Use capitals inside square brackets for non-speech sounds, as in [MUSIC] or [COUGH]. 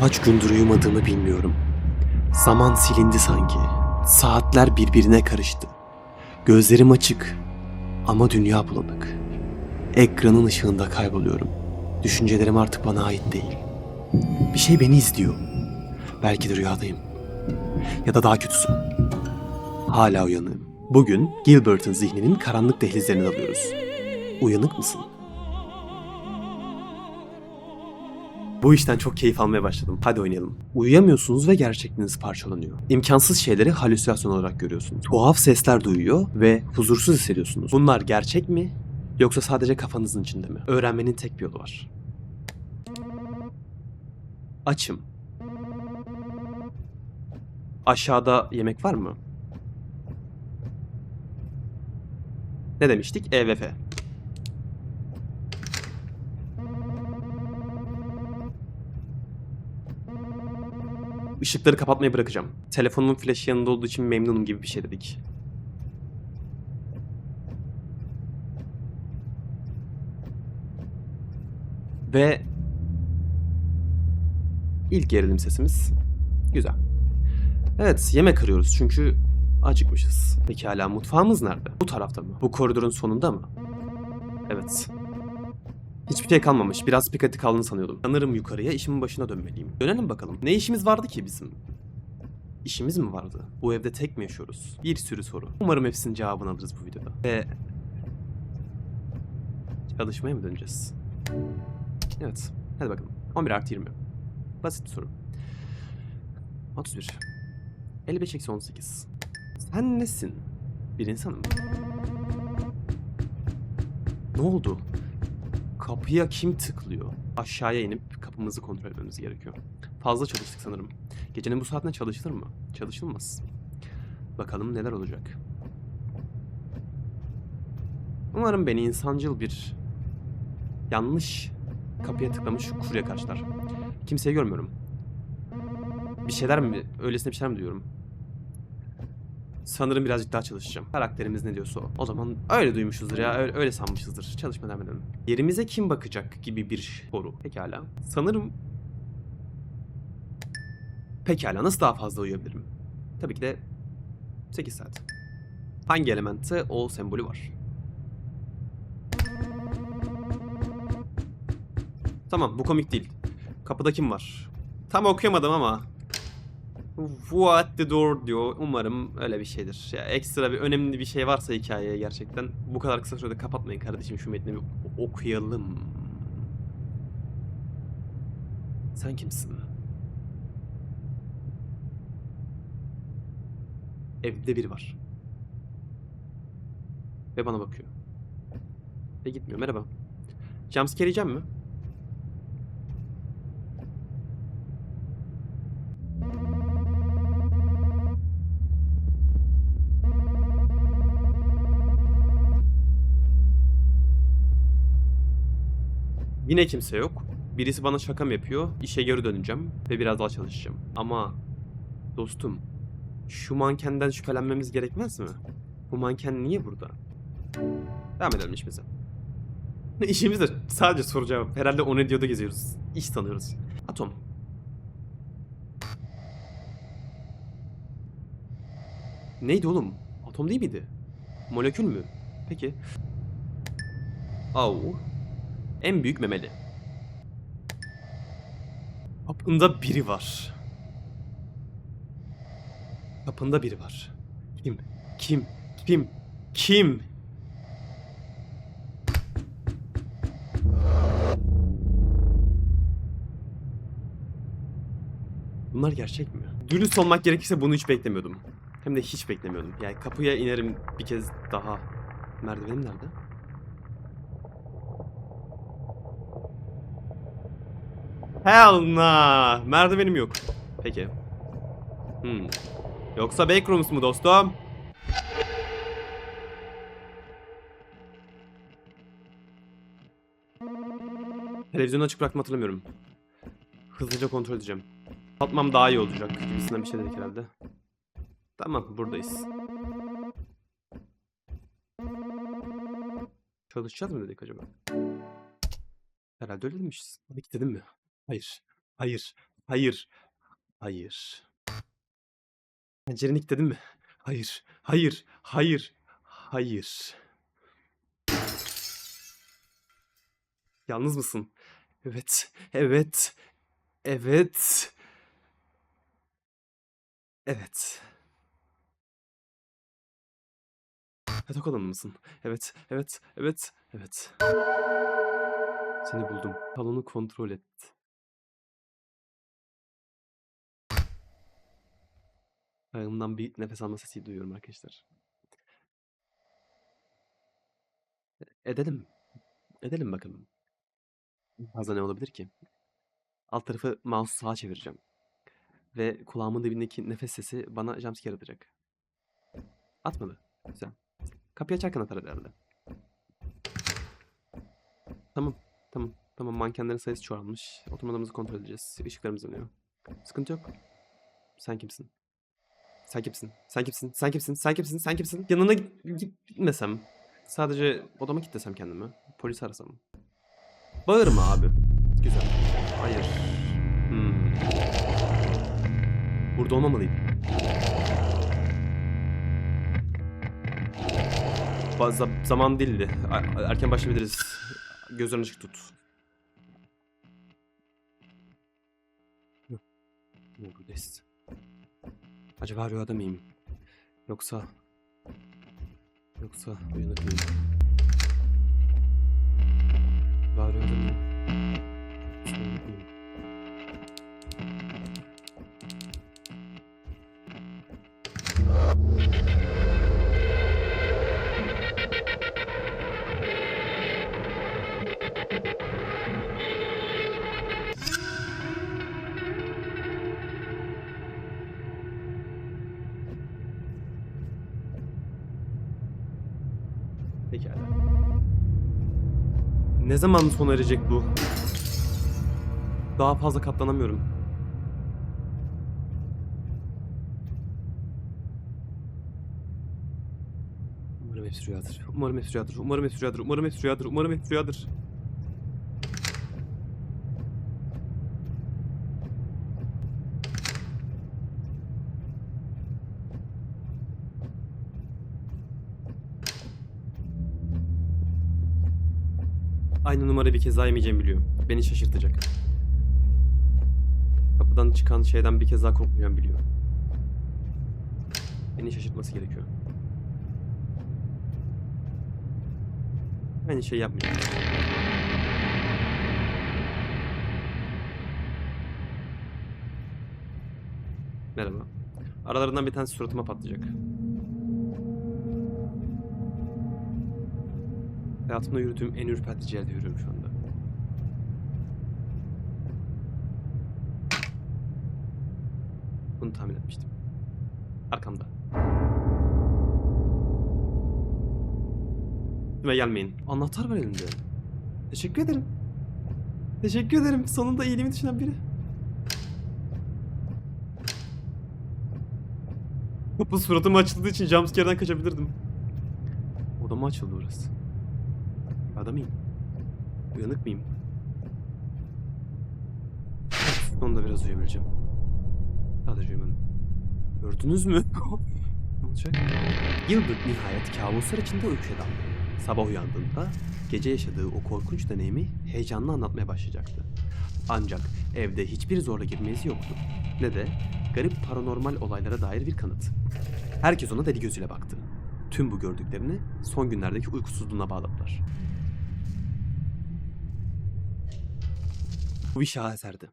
Kaç gündür uyumadığımı bilmiyorum. Zaman silindi sanki. Saatler birbirine karıştı. Gözlerim açık ama dünya bulanık. Ekranın ışığında kayboluyorum. Düşüncelerim artık bana ait değil. Bir şey beni izliyor. Belki de rüyadayım. Ya da daha kötüsü. Hala uyanığım. Bugün Gilbert'ın zihninin karanlık dehlizlerini alıyoruz. Uyanık mısın? Bu işten çok keyif almaya başladım. Hadi oynayalım. Uyuyamıyorsunuz ve gerçekliğiniz parçalanıyor. İmkansız şeyleri halüsinasyon olarak görüyorsunuz. Tuhaf sesler duyuyor ve huzursuz hissediyorsunuz. Bunlar gerçek mi? Yoksa sadece kafanızın içinde mi? Öğrenmenin tek bir yolu var. Açım. Aşağıda yemek var mı? Ne demiştik? EVF. Işıkları kapatmayı bırakacağım. Telefonumun flaşı yanında olduğu için memnunum gibi bir şey dedik. Ve ilk gerilim sesimiz güzel. Evet, yemek arıyoruz çünkü acıkmışız. Pekala mutfağımız nerede? Bu tarafta mı? Bu koridorun sonunda mı? Evet. Hiçbir şey kalmamış. Biraz pikati kaldığını sanıyordum. Sanırım yukarıya işimin başına dönmeliyim. Dönelim bakalım. Ne işimiz vardı ki bizim? İşimiz mi vardı? Bu evde tek mi yaşıyoruz? Bir sürü soru. Umarım hepsinin cevabını alırız bu videoda. Ve... Çalışmaya mı döneceğiz? Evet. Hadi bakalım. 11 artı 20. Basit bir soru. 31. 55 eksi 18. Sen nesin? Bir insanım. Ne oldu? Kapıya kim tıklıyor? Aşağıya inip kapımızı kontrol etmemiz gerekiyor. Fazla çalıştık sanırım. Gecenin bu saatinde çalışılır mı? Çalışılmaz. Bakalım neler olacak. Umarım beni insancıl bir yanlış kapıya tıklamış kurye karşılar. Kimseyi görmüyorum. Bir şeyler mi? Öylesine bir şeyler mi duyuyorum? Sanırım birazcık daha çalışacağım. Karakterimiz ne diyorsa o. O zaman öyle duymuşuzdur ya. Öyle, öyle sanmışızdır. Çalışma devam edelim. Yerimize kim bakacak gibi bir soru. Pekala. Sanırım... Pekala. Nasıl daha fazla uyuyabilirim? Tabii ki de 8 saat. Hangi elementte o sembolü var? Tamam bu komik değil. Kapıda kim var? Tam okuyamadım ama What the door diyor. Umarım öyle bir şeydir. Ya ekstra bir önemli bir şey varsa hikayeye gerçekten bu kadar kısa sürede kapatmayın kardeşim şu metni bir okuyalım. Sen kimsin? Evde biri var. Ve bana bakıyor. Ve gitmiyor. Merhaba. Jumpscare yiyeceğim mi? Yine kimse yok. Birisi bana şaka mı yapıyor? İşe geri döneceğim ve biraz daha çalışacağım. Ama dostum, şu mankenden şüphelenmemiz gerekmez mi? Bu manken niye burada? Devam edelim işimize. [LAUGHS] İşimiz de sadece soru cevap. Herhalde o ne diyorda geziyoruz. İş tanıyoruz. Atom. Neydi oğlum? Atom değil miydi? Molekül mü? Peki. Au. En büyük memeli. Kapında biri var. Kapında biri var. Kim? Kim? Kim? Kim? Bunlar gerçek mi? Dürüst olmak gerekirse bunu hiç beklemiyordum. Hem de hiç beklemiyordum. Yani kapıya inerim bir kez daha. Merdivenim nerede? Hell nah. Merdivenim yok. Peki. Hmm. Yoksa backrooms mu dostum? Televizyonu açık bıraktım hatırlamıyorum. Hızlıca kontrol edeceğim. Atmam daha iyi olacak gibisinden bir şey dedik herhalde. Tamam buradayız. Çalışacağız mı dedik acaba? Herhalde öyle demişiz. Hadi gidelim mi? Hayır. Hayır. Hayır. Hayır. Pencereni kilitledin mi? Hayır. Hayır. Hayır. Hayır. Yalnız mısın? Evet. Evet. Evet. Evet. Yatak odanı mısın? Evet. Evet. Evet. Evet. Seni buldum. Salonu kontrol et. Ayağımdan bir nefes alma sesi duyuyorum arkadaşlar. E- Edelim. Edelim bakalım. Fazla ne olabilir ki? Alt tarafı mouse sağa çevireceğim. Ve kulağımın dibindeki nefes sesi bana jumpscare atacak. Atmadı. Güzel. Kapıyı açarken atar herhalde. Tamam. Tamam. Tamam mankenlerin sayısı çoğalmış. Oturma odamızı kontrol edeceğiz. Işıklarımız yanıyor. Sıkıntı yok. Sen kimsin? Sen kimsin? Sen kimsin? Sen kimsin? Sen kimsin? Sen kimsin? Yanına git- gitmesem. Sadece odama kilitlesem kendimi. Polis arasam. Bağırma abi. Güzel. Hayır. Hmm. Burada olmamalıydım. Fazla zaman değildi. Er- Erken başlayabiliriz. Gözlerini açık tut. Buradayız? Acaba rüyada mıyım? Yoksa... Yoksa uyanık mıyım? Acaba rüyada Pekala. Ne zaman sona erecek bu? Daha fazla katlanamıyorum. Umarım hepsi rüyadır. Umarım hepsi rüyadır. Umarım hepsi rüyadır. Umarım hepsi rüyadır. Umarım hepsi rüyadır. Aynı numara bir kez daha yemeyeceğimi biliyorum. Beni şaşırtacak. Kapıdan çıkan şeyden bir kez daha korkmayacağım biliyorum. Beni şaşırtması gerekiyor. Aynı şey yapmayacağım. Merhaba. Aralarından bir tanesi suratıma patlayacak. Hayatımda yürüdüğüm en ürpertici yerde yürüyorum şu anda. Bunu tahmin etmiştim. Arkamda. Ve gelmeyin. Anahtar var elimde. Teşekkür ederim. Teşekkür ederim. Sonunda iyiliğimi düşünen biri. Kapı suratıma açıldığı için jumpscare'den kaçabilirdim. Odama açıldı burası. Rüyada mıyım? Uyanık mıyım? Sonunda biraz uyuyabileceğim. Sadece uyumadım. Gördünüz mü? [LAUGHS] ne olacak? Gilbert nihayet kabuslar içinde uykuya daldı. Sabah uyandığında gece yaşadığı o korkunç deneyimi heyecanla anlatmaya başlayacaktı. Ancak evde hiçbir zorla girmesi yoktu. Ne de garip paranormal olaylara dair bir kanıt. Herkes ona deli gözüyle baktı. Tüm bu gördüklerini son günlerdeki uykusuzluğuna bağladılar. Bu bir şaheserdi.